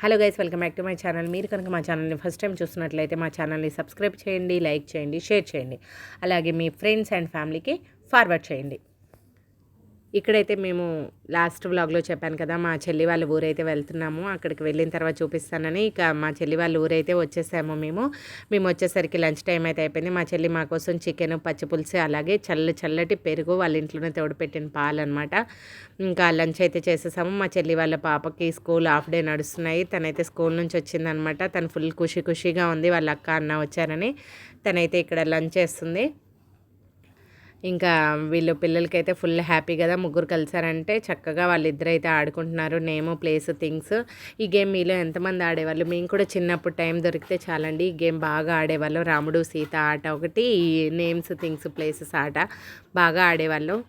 Hello guys welcome back to my channel. మీరు కనుక మా ఛానల్ని ఫస్ట్ టైం చూస్తున్నట్లయితే మా ఛానల్ని సబ్స్క్రైబ్ చేయండి లైక్ చేయండి షేర్ చేయండి. అలాగే మీ ఫ్రెండ్స్ అండ్ ఫ్యామిలీకి ఫార్వర్డ్ చేయండి. ఇక్కడైతే మేము లాస్ట్ వ్లాగ్లో చెప్పాను కదా మా చెల్లి వాళ్ళ ఊరైతే వెళ్తున్నాము అక్కడికి వెళ్ళిన తర్వాత చూపిస్తానని. ఇక మా చెల్లి వాళ్ళ ఊరైతే వచ్చేసాము మేము. మేము వచ్చేసరికి లంచ్ టైం అయితే అయిపోయింది. మా చెల్లి మా కోసం చికెన్ పచ్చిపులుసు అలాగే చల్ల చల్లటి పెరుగు వాళ్ళ ఇంట్లోనే తోడుపెట్టిన పాలు అనమాట ఇంకా లంచ్ అయితే చేసేసాము. మా చెల్లి వాళ్ళ పాపకి స్కూల్ హాఫ్ డే నడుస్తున్నాయి. తనైతే స్కూల్ నుంచి వచ్చిందనమాట తను ఫుల్ ఖుషి ఖుషిగా ఉంది. వాళ్ళ అక్క అన్న వచ్చారని తనైతే ఇక్కడ లంచ్ చేస్తుంది. ఇంకా వీళ్ళు పిల్లలకైతే ఫుల్ హ్యాపీ కదా ముగ్గురు కలిసారంటే చక్కగా వాళ్ళిద్దరు అయితే ఆడుకుంటున్నారు. Name place things. ఈ గేమ్ మీలో ఎంతమంది ఆడేవాళ్ళు? మేము కూడా చిన్నప్పుడు టైం దొరికితే చాలండి. ఈ గేమ్ బాగా ఆడేవాళ్ళం. రాముడు సీత ఆట ఒకటి ఈ నేమ్స్ థింగ్స్ ప్లేసెస్ ఆట బాగా ఆడేవాళ్ళం.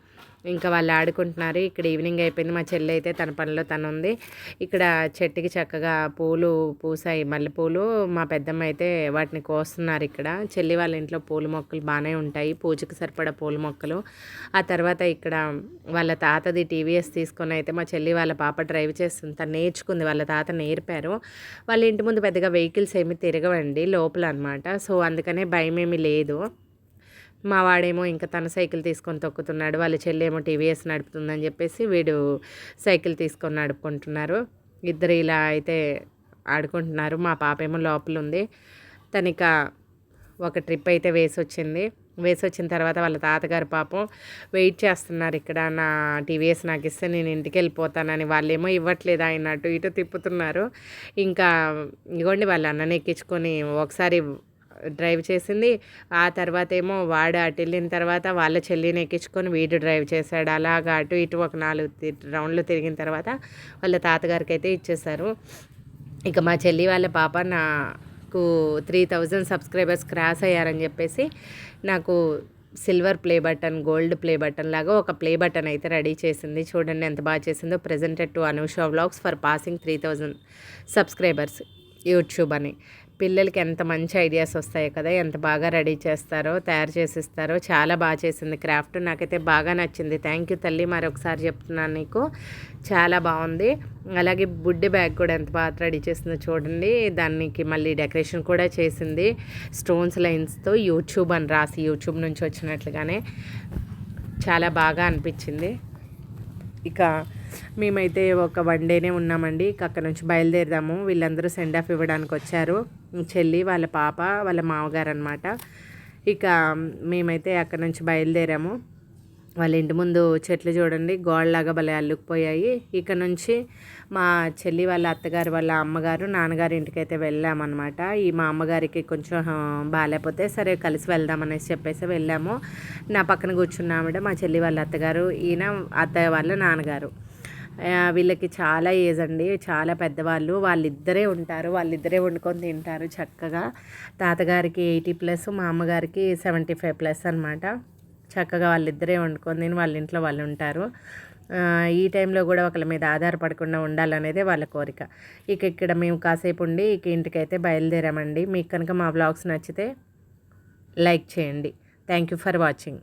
ఇంకా వాళ్ళు ఆడుకుంటున్నారు. ఇక్కడ ఈవినింగ్ అయిపోయింది. మా చెల్లి అయితే తన పనిలో తను ఉంది. ఇక్కడ చెట్టుకి చక్కగా పూలు పూసాయి. మల్లెపూలు మా పెద్దమ్మ అయితే వాటిని కోస్తున్నారు ఇక్కడ. చెల్లి వాళ్ళ ఇంట్లో పూల మొక్కలు బాగానే ఉంటాయి. పూజకి సరిపడా పూల మొక్కలు. ఆ తర్వాత ఇక్కడ వాళ్ళ తాతది టీవీఎస్ తీసుకొని అయితే మా చెల్లి వాళ్ళ పాప డ్రైవ్ చేస్తుంది. తను నేర్చుకుంది. వాళ్ళ తాత నేర్పారు. వాళ్ళ ఇంటి ముందు పెద్దగా వెహికల్స్ ఏమి తిరగవండి. లోపల అనమాట సో అందుకనే భయం ఏమీ లేదు. మా వాడేమో ఇంకా తన సైకిల్ తీసుకొని తొక్కుతున్నాడు వాళ్ళ చెల్లేమో టీవీఎస్ నడుపుతుందని చెప్పేసి వీడు సైకిల్ తీసుకొని నడుపుకుంటున్నారు. ఇద్దరు ఇలా అయితే ఆడుకుంటున్నారు. మా పాప ఏమో లోపల ఉంది తనిక ఒక ట్రిప్ అయితే వేసి వచ్చింది వేసి వచ్చిన తర్వాత వాళ్ళ తాతగారు పాపం వెయిట్ చేస్తున్నారు ఇక్కడ నా టీవీఎస్ నాకు ఇస్తే నేను ఇంటికి వెళ్ళిపోతానని. వాళ్ళేమో ఇవ్వట్లేదు ఆయన అటు ఇటు తిప్పుతున్నారు. ఇంకా ఇగోండి వాళ్ళ అన్నని ఎక్కించుకొని ఒకసారి డ్రైవ్ చేసింది. ఆ తర్వాత ఏమో వాడు అటు వెళ్ళిన తర్వాత వాళ్ళ చెల్లిని ఎక్కించుకొని వీడు డ్రైవ్ చేశాడు. అలాగా అటు ఇటు ఒక నాలుగు రౌండ్లు తిరిగిన తర్వాత వాళ్ళ తాతగారికి అయితే ఇచ్చేశారు. ఇక మా చెల్లి వాళ్ళ పాప నాకు త్రీ థౌజండ్ సబ్స్క్రైబర్స్ క్రాస్ అయ్యారని చెప్పేసి నాకు silver play button gold play button లాగా ఒక ప్లే బటన్ అయితే రెడీ చేసింది. చూడండి ఎంత బాగా చేసిందో. Presented to Anusha vlogs for passing three thousand subscribers YouTube అని. పిల్లలకి ఎంత మంచి ఐడియాస్ వస్తాయో కదా ఎంత బాగా రెడీ చేస్తారో తయారు చేసిస్తారో చాలా బాగా చేసింది క్రాఫ్ట్. నాకైతే బాగా నచ్చింది. థ్యాంక్ యూ తల్లి మరొకసారి చెప్తున్నాను నీకు. చాలా బాగుంది. అలాగే బుడ్డి బ్యాగ్ కూడా ఎంత బాగా రెడీ చేసిందో చూడండి. దానికి మళ్ళీ డెకరేషన్ కూడా చేసింది. స్టోన్స్ లైన్స్తో యూట్యూబ్ అని రాసి యూట్యూబ్ నుంచి వచ్చినట్లుగానే చాలా బాగా అనిపించింది. ఇక మేమైతే ఒక వన్ డేనే ఉన్నామండి. అక్కడ నుంచి బయలుదేరదాము. వీళ్ళందరూ సెండ్ ఆఫ్ ఇవ్వడానికి వచ్చారు. చెల్లి వాళ్ళ పాప వాళ్ళ మామగారు అనమాట ఇక మేమైతే అక్కడ నుంచి బయలుదేరాము. వాళ్ళ ఇంటి ముందు చెట్లు చూడండి గోడలాగా భలే అల్లుకుపోయాయి. ఇక నుంచి మా చెల్లి వాళ్ళ అత్తగారు వాళ్ళ అమ్మగారు నాన్నగారి ఇంటికి అయితే వెళ్ళామన్నమాట. ఈ మా అమ్మగారికి కొంచెం బాగాలేకపోతే సరే కలిసి వెళ్దామనేసి చెప్పేసి వెళ్ళాము. నా పక్కన కూర్చున్నామంటే మా చెల్లి వాళ్ళ అత్తగారు ఈయన అత్తయ్య వాళ్ళ నాన్నగారు. వీళ్ళకి చాలా ఏజ్ అండి చాలా పెద్దవాళ్ళు. వాళ్ళిద్దరే ఉంటారు వాళ్ళిద్దరే వండుకొని తింటారు చక్కగా. తాతగారికి ఎయిటీ ప్లస్ మా అమ్మగారికి సెవెంటీ ఫైవ్ ప్లస్ అనమాట చక్కగా వాళ్ళిద్దరే వండుకొని తిని వాళ్ళ ఇంట్లో వాళ్ళు ఉంటారు. ఈ టైంలో కూడా ఒకళ్ళ మీద ఆధారపడకుండా ఉండాలనేదే వాళ్ళ కోరిక. ఇక ఇక్కడ మేము కాసేపు ఉండి ఇక ఇంటికైతే బయలుదేరామండి. మీకు కనుక మా బ్లాగ్స్ నచ్చితే లైక్ చేయండి. Thank you for watching